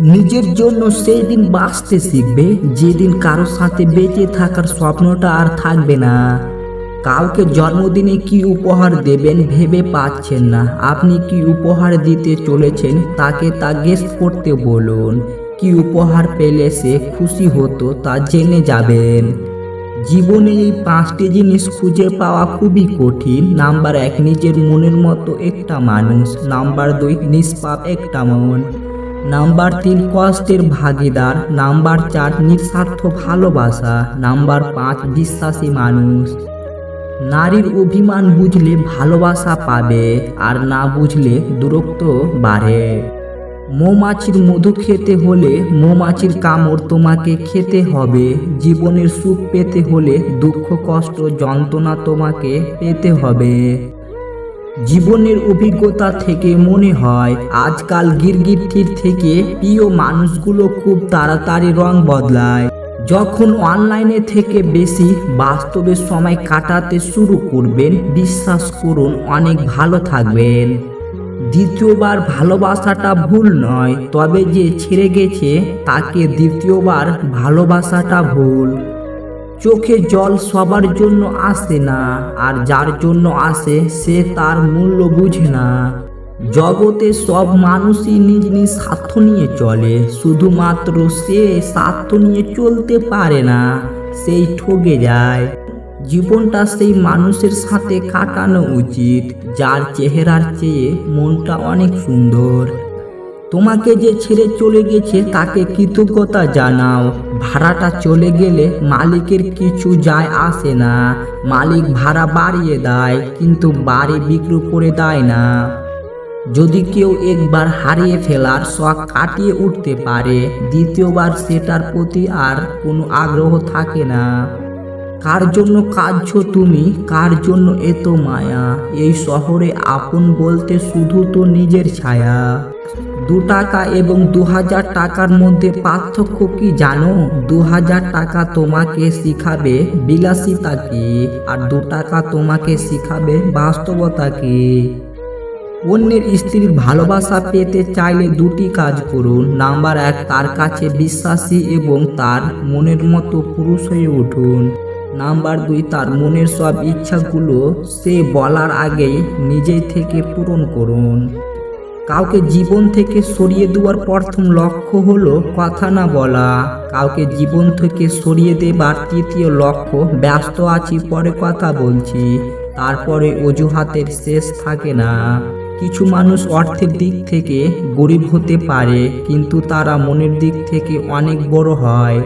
নিজের জন্য সেই দিন বাঁচতে শিখবে, যেদিন কারোর সাথে বেঁচে থাকার স্বপ্নটা আর থাকবে না। কাউকে জন্মদিনে কি উপহার দেবেন ভেবে পাচ্ছেন না। আপনি কি উপহার দিতে চলেছেন তাকে তা গেস করতে বলুন। কি উপহার পেলে সে খুশি হতো তা জেনে যাবেন। জীবনে এই পাঁচটি জিনিস খুঁজে পাওয়া খুবই কঠিন। নাম্বার এক, নিজের মনের মতো একটা মানুষ। নাম্বার দুই, নিষ্পাপ একটা মন। নাম্বার তিন কষ্টের ভাগিদার, নাম্বার চার নিঃস্বার্থ ভালোবাসা, নাম্বার পাঁচ বিশ্বাসী মানুষ। নারীর অভিমান বুঝলে ভালোবাসা পাবে, আর না বুঝলে দূরত্ব বাড়ে। মৌমাছির মধু খেতে হলে মৌমাছির কামড় তোমাকে খেতে হবে, জীবনের সুখ পেতে হলে দুঃখ, কষ্ট, যন্ত্রণা তোমাকে পেতে হবে। জীবনের অভিজ্ঞতা থেকে মনে হয়, আজকাল গিরগিটির থেকে প্রিয় মানুষগুলো খুব তাড়াতাড়ি রং বদলায়। যখন অনলাইনে থেকে বেশি বাস্তবে সময় কাটাতে শুরু করবেন, বিশ্বাস করুন, অনেক ভালো থাকবেন। দ্বিতীয়বার ভালোবাসাটা ভুল নয়, তবে যে ছেড়ে গেছে, তাকে দ্বিতীয়বার ভালোবাসাটা ভুল। চোখে জল সবার জন্য আসে না, আর যার জন্য আসে সে তার মূল্য বুঝে না। জগতে সব মানুষই নিজ নিজ স্বার্থ নিয়ে চলে, শুধুমাত্র সে স্বার্থ নিয়ে চলতে পারে না, সেই ঠগে যায়। জীবনটা সেই মানুষের সাথে কাটানো উচিত, যার চেহারার চেয়ে মনটা অনেক সুন্দর। তোমাকে যে ছেড়ে চলে গেছে তাকে কৃতজ্ঞতা জানাও। ভাড়াটা চলে গেলে মালিকের কিছু যায় আসে না। মালিক ভাড়া বাড়িয়ে দেয়, কিন্তু বাড়ি বিক্রি করে দেয় না। যদি কেউ একবার হারিয়ে ফেলার শখ কাটিয়ে উঠতে পারে, দ্বিতীয়বার সেটার প্রতি আর কোনো আগ্রহ থাকে না। কার জন্য কাঁদছো তুমি? কার জন্য এত মায়া? এই শহরে আপন বলতে শুধু তো নিজের ছায়া। দু টাকা এবং দু হাজার টাকার মধ্যে পার্থক্য কি জানো? দু হাজার টাকা তোমাকে শিখাবে বিলাসিতা কি? আর দু টাকা তোমাকে শিখাবে বাস্তবতা কি? অন্যের স্ত্রীর ভালোবাসা পেতে চাইলে দুটি কাজ করুন। নাম্বার এক, তার কাছে বিশ্বাসী এবং তার মনের মতো পুরুষ হয়ে উঠুন। নাম্বার দুই, তার মনের সব ইচ্ছাগুলো সে বলার আগেই নিজেই থেকে পূরণ করুন। কাউকে জীবন থেকে সরিয়ে দেওয়ার প্রথম লক্ষ্য হলো কথা না বলা। কাউকে জীবন থেকে সরিয়ে দেবার তৃতীয় লক্ষ্য, ব্যস্ত আছি, পরে কথা বলছি। তারপরে অজুহাতের শেষ থাকে না। কিছু মানুষ অর্থের দিক থেকে গরিব হতে পারে, কিন্তু তারা মনের দিক থেকে অনেক বড় হয়।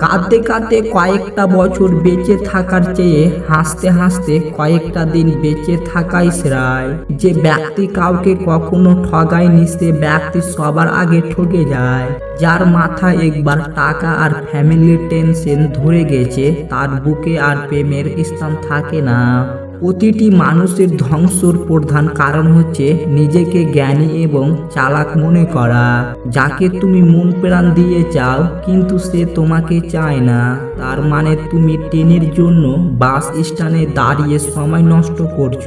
কাঁদতে কাঁদতে কয়েকটা বছর বেঁচে থাকার চেয়ে হাসতে হাসতে কয়েকটা দিন বেঁচে থাকাই শ্রায় যে ব্যক্তি কাউকে কখনো ঠগায় সে ব্যক্তি সবার আগে ঠকে যায়। যার মাথা একবার টাকা আর ফ্যামিলির টেনশন ধরে গেছে, তার বুকে আর প্রেমের স্থান থাকে না। প্রতিটি মানুষের ধ্বংসর প্রধান কারণ হচ্ছে নিজেকে জ্ঞানী এবং চালাক মনে করা। যাকে তুমি মন প্রাণ দিয়ে চাও, কিন্তু সে তোমাকে চায় না। তার মানে তুমি ট্রেনের জন্য বাস স্ট্যান্ডে দাঁড়িয়ে সময় নষ্ট করছ।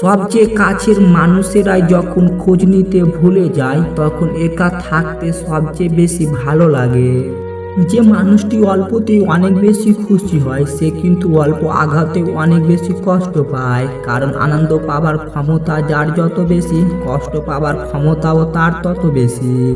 সবচেয়ে কাছের মানুষেরাই যখন খোঁজ নিতে ভুলে যায়, তখন একা থাকতে সবচেয়ে বেশি ভালো লাগে। যে মানুষটি অল্পতে অনেক বেশি খুশি হয়, সে কিন্তু অল্প আঘাতে অনেক বেশি কষ্ট পায়। কারণ আনন্দ পাবার ক্ষমতা যার যত বেশি, কষ্ট পাবার ক্ষমতাও তার তত বেশি।